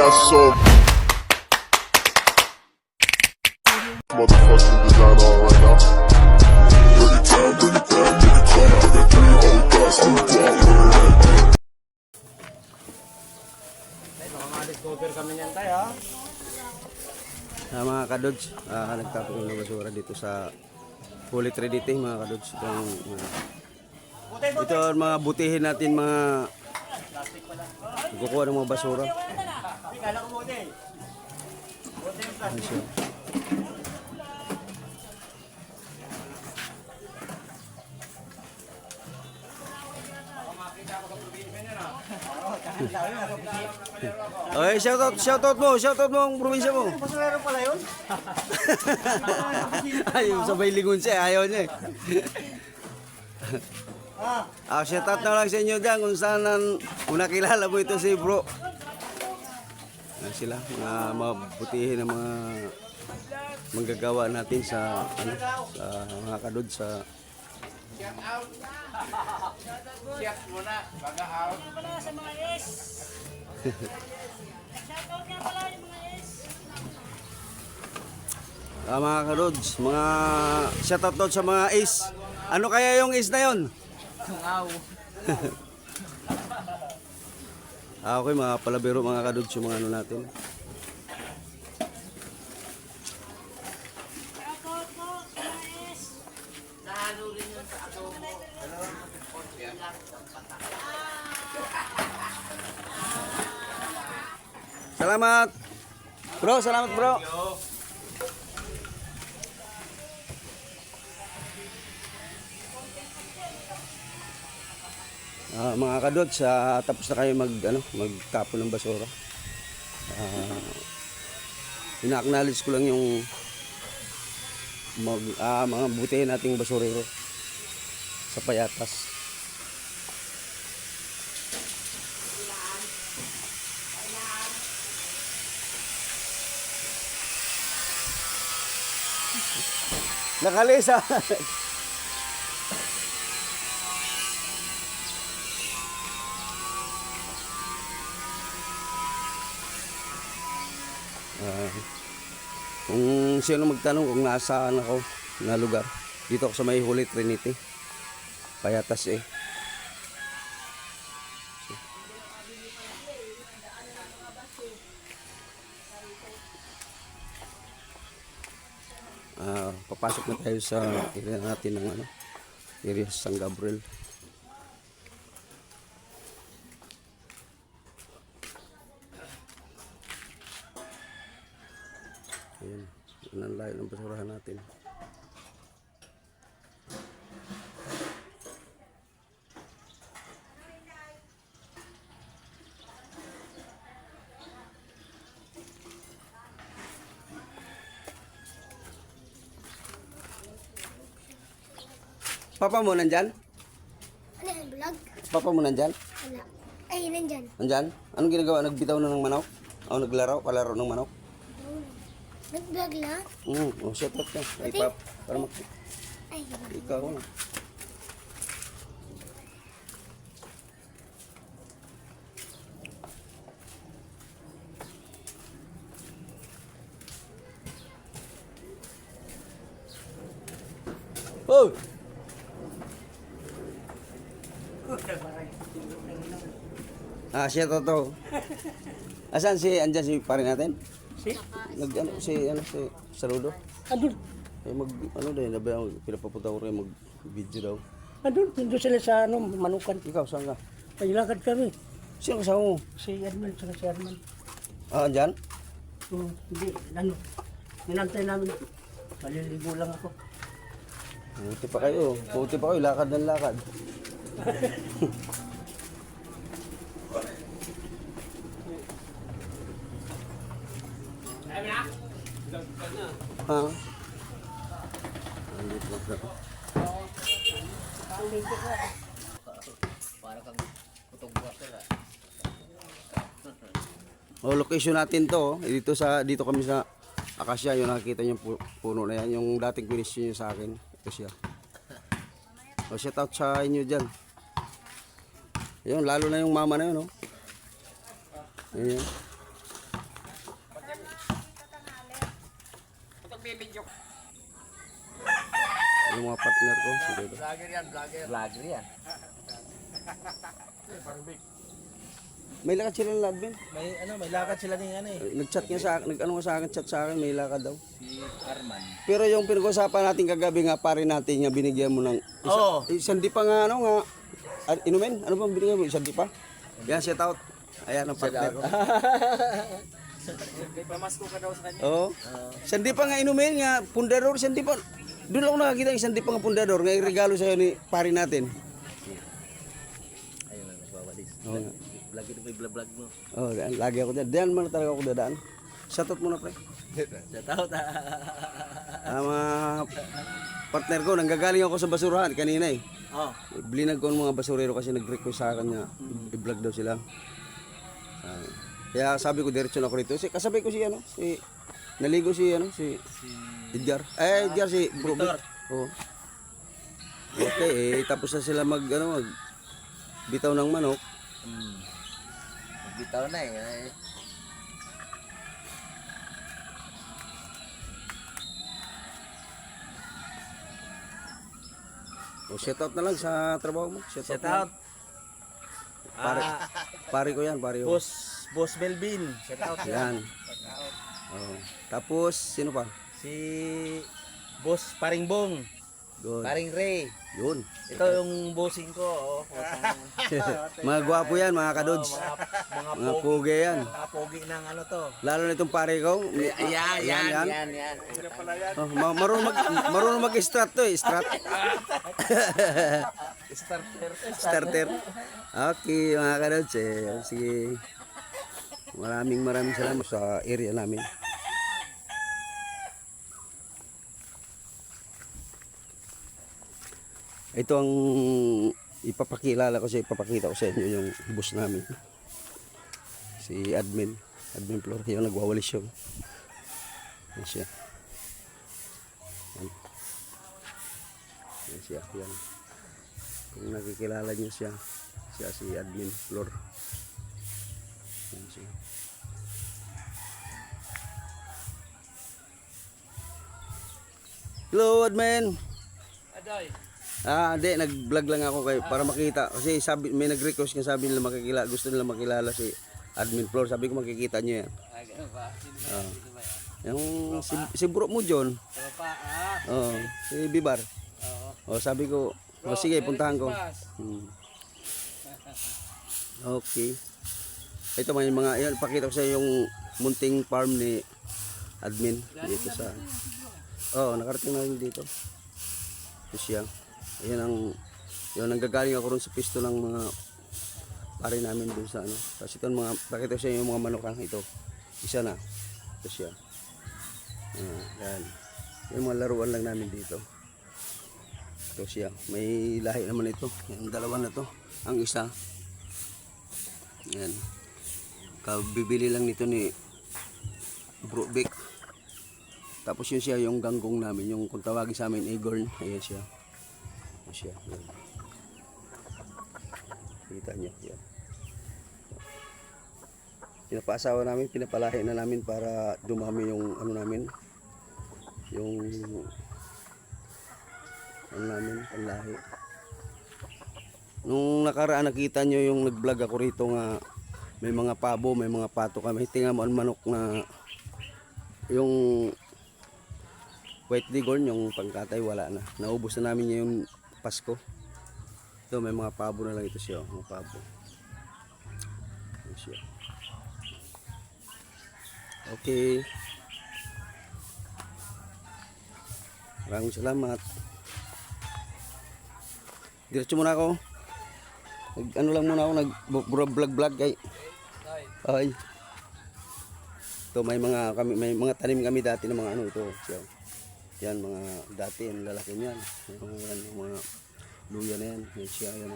got so motherfucking design on right now. Bring it down, kami niyan tayo. Ah, mga kadods, ah, nagtapon ng basura dito sa Holy Trinity mga kadods. Itong, mga, ito ang mga butihin natin mga kukuha ng mga basura. Kala ko mo din. Ayan siya. Okay, shoutout, shoutout mo, shoutout mo ang probinsya mo. Basurero pala yun? Ayaw, sabay lingon siya, ayaw niya eh. Ah, Ah, shoutout na lang sa inyo dyan kung saan nan, kung nakilala mo ito si bro. Yan sila, mga mabutihin na mga manggagawa natin sa ano, sa mga kadod sa pala sa mga S. Shoutout nga pala yung mga S. ah, mga kadods, mga shoutout daw sa mga ace. Ano kaya yung ace na yon? tungaw. Ah, okay, mga palabiro, mga kadods, yung mga ano natin. Salamat! Bro, salamat bro! Ah, mga kadot, sa tapos na kayo mag ano, magtapon ng basura. Ah, ina-acknowledge ko lang yung mag, ah, mga butihin nating basurero sa payatas. Nakalisa. kung sino magtanong kung nasaan ako na lugar, dito ako sa may Holy Trinity. Payatas eh. Ah, papasok na tayo sa area natin ng ano, area sa San Gabriel. Ayan, ang layo ng basurahan natin. Papa mo nandyan? Ano yan, vlog? Papa mo nandyan? Wala. Ay, nandyan. Nandyan? Anong ginagawa? Nagbitaw na ng manok? O naglaro? Palaro ng manok? Nag-vlog lang? Mm, oh, shut up ka. Ay, pap, para mag... Ay, Ikaw na. Oh! Ah, siya to to. Asan si, andyan si pare natin? Si? Nag, ano, si, ano, si Saludo? Andun. Eh, mag, ano dahil, nabi ako, pinapapunta ko rin mag-video daw. Andun. Andun sila sa ano, manukan. Ikaw, saan ka? Ay, lakad kami. Sino kasama mo? Si Edmund, saka si Edmund. Ah, andyan? Oh, hindi, ano. Minantay namin. Maliligo lang ako. Buti pa kayo. Buti pa kayo, lakad ng lakad. ha? Oh, location natin to. oh. Eh, Dito sa dito kami sa Acacia, yung nakikita niyo pu- puno na yan, yung dating question niyo sa akin. Ito siya. Oh, shout out sa inyo diyan. Yun, lalo na yung mama na yun, oh. Ayan. Yung mga partner ko. Si Dodo. Vlogger yan. May lakad sila ng admin. May ano, may lakad sila ng ano eh. Nag-chat niya sa akin, nag-ano nga sa akin, chat sa akin, may lakad daw. Si Arman. Pero yung pinag-usapan natin kagabi nga, pare natin nga binigyan mo ng isa, Oo. isang di pa nga ano nga, ah, inumin, ano bang binigyan mo? Isang di pa? Yan, shout out. Ayan ang partner ko. May pamasko ka daw sa kanya. Oo. Isang di pa nga inumin nga, pundador, isang di pa. Doon ako nakakita ng isang di pa nga pundador, nga regalo sa'yo ni pare natin. Ayun lang, nagwawalis. Oo nga. Vlog ito may vlog mo. Oh, daan, lagi ako dyan. Diyan man talaga ako dadaan. Shoutout muna, pre. Shout out. Ah, mga partner ko, nanggagaling ako sa basurahan kanina eh. oh. Blinag ko ang mga basurero kasi nag-request sa akin na i-vlog daw sila. Ah, kaya sabi ko diretso na ako rito. Si, kasabay ko si ano, si naligo si ano, si Edgar. Eh, Edgar si Bro. Oo. Okay, eh, tapos na sila mag ano, mag bitaw ng manok. Hmm. Magbitaw na eh. O shoutout na lang sa trabaho mo. Shout na lang. out. Pare, Ah, pare ko yan, pare ko. Boss, Boss Melvin. Shout out. Yan. Oh. Tapos, sino pa? Si Boss Paring Bong. Good. Paring Ray. Yun. Ito yung bossing ko. Oh. Mga gwapo yan, mga kadods. mga, mga, Mga pogi, yan. mga pogi ng ano to. Lalo na itong pare ko. Ayan, yan, yan, yan. yan. Oh, ma- marunong mag marunong mag-strat to eh, strat. Starter. Starter. Okay, mga kadods eh. Sige. Maraming maraming salamat sa area namin. Ito ang ipapakilala ko sa ipapakita ko sa inyo yung boss namin. Si admin, admin floor, yung nagwawalis yun. Yan siya. Yan siya, yan. Kung nakikilala niyo siya, siya si admin floor. Yan siya. Hello, admin. Adoy. Ah, hindi, nag-vlog lang ako kayo para makita. Kasi sabi, may nag-request nga sabi nila makikilala, gusto nila makilala si admin floor. Sabi ko makikita niyo yan. Ah, ganun ba? Sino ba? Ah. Sino ba yan? Yung si, si bro mo John. Ano pa? Ah. Oh, si Bibar. Oo. Oh, sabi ko, oh, sige, puntahan ko. Hmm. Okay. Ito man yung mga, yan, pakita ko sa yung munting farm ni admin dito sa, oh, nakarating na rin dito. Ito siya. Ayan ang, yun, nanggagaling ako rin sa pisto ng mga pare namin dun sa ano. Tapos ito mga, pakita sa yung mga manok ito. Isa na. Ah, yan. Yung mga laruan lang namin dito. Ito. May lahi naman ito. Yung dalawa na to. Ang isa. Yan. Kabibili lang nito ni Bro Vic. Tapos yun siya yung ganggong namin. Yung kung tawagin sa amin Igor. Ayan siya. Ayan siya. Yan. Kita niyo. Yan. Pinapaasawa namin, pinapalahi na namin para dumami yung ano namin. Yung ano namin, panlahi. Nung nakaraan nakita nyo yung nag-vlog ako rito nga may mga pabo, may mga pato kami. Tingnan mo ang manok na yung white leghorn, yung pangkatay wala na. Naubos na namin yung Pasko. Ito may mga pabo na lang ito siya, mga pabo. Ayan siya. Okay. Maraming salamat. Diretso muna ako. Nag, ano lang muna ako, nag vlog vlog kay. Ay. Ito may mga kami may mga tanim kami dati ng mga ano ito. Siya. Yan mga dati ang lalaki niyan. Yung mga yan, yung mga luya na yan. Yan siya yan.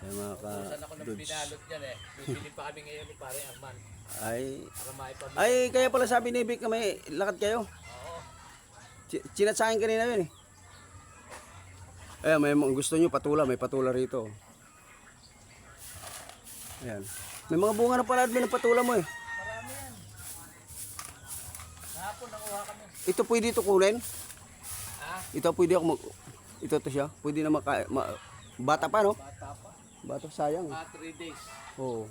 Yan mga ka dudes. dyan eh. Bibili pa kami ngayon ni Pare Arman. Ay, ay kaya pala sabi ni Vic na may lakad kayo. Oo. Chinat sa akin kanina yun eh. Ayan, may mga gusto nyo patula, may patula rito. Ayan. May mga bunga na pala admin ng patula mo eh. Ito pwede ito kunin? Ito pwede ako mag... Ito to siya. Pwede na maka... Ma, bata pa, no? Bata pa. Bata sayang. Mga 3 days. Oo.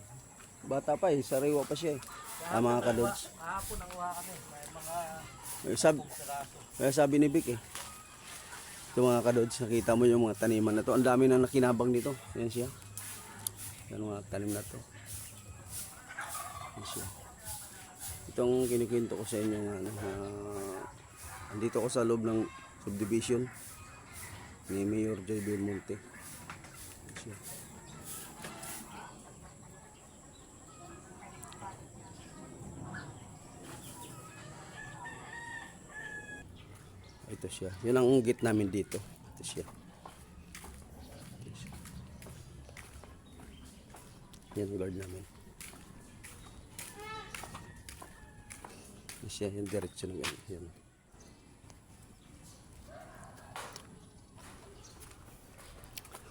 Bata pa eh. Sariwa pa siya eh. Ah, mga kadods. Kahapon nakuha kami. May mga Eh, Sab, siraso. kaya sabi ni Vic eh. Ito mga kadods, nakita mo yung mga taniman na to. Ang dami na nakinabang dito. Yan siya. Yan mga tanim na to. Yan siya. Itong kinikwento ko sa inyo nga, ano, na andito ko sa loob ng subdivision ni Mayor Joy Belmonte. Ito siya. Yun ang gate namin dito. Ito siya. Yan guard namin. Siya. Yung direction ng ganun. Yan.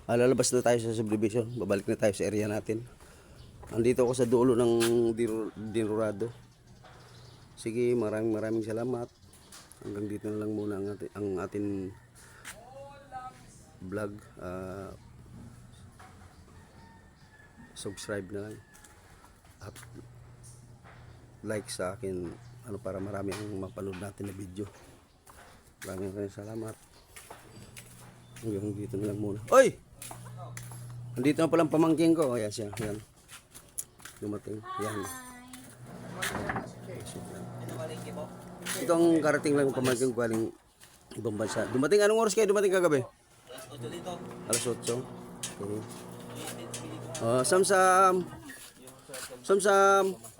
Ah, na tayo sa subdivision. Babalik na tayo sa area natin. Andito ako sa dulo ng Dinurado. Sige, maraming maraming salamat. Hanggang dito na lang muna ang ating, ang ating vlog. Ah, subscribe na lang. At like sa akin ano para marami ang mapanood natin na video. Maraming maraming salamat. Hanggang dito na lang muna. Oy! Andito na palang pamangking ko. Ayan siya. Ayan. Dumating. Ayan. Po. Itong karating lang pamangkin ko galing ibang bansa. Dumating anong oras kayo dumating kagabi? Ito. Alas 8. Okay. Oh, samsam. Samsam.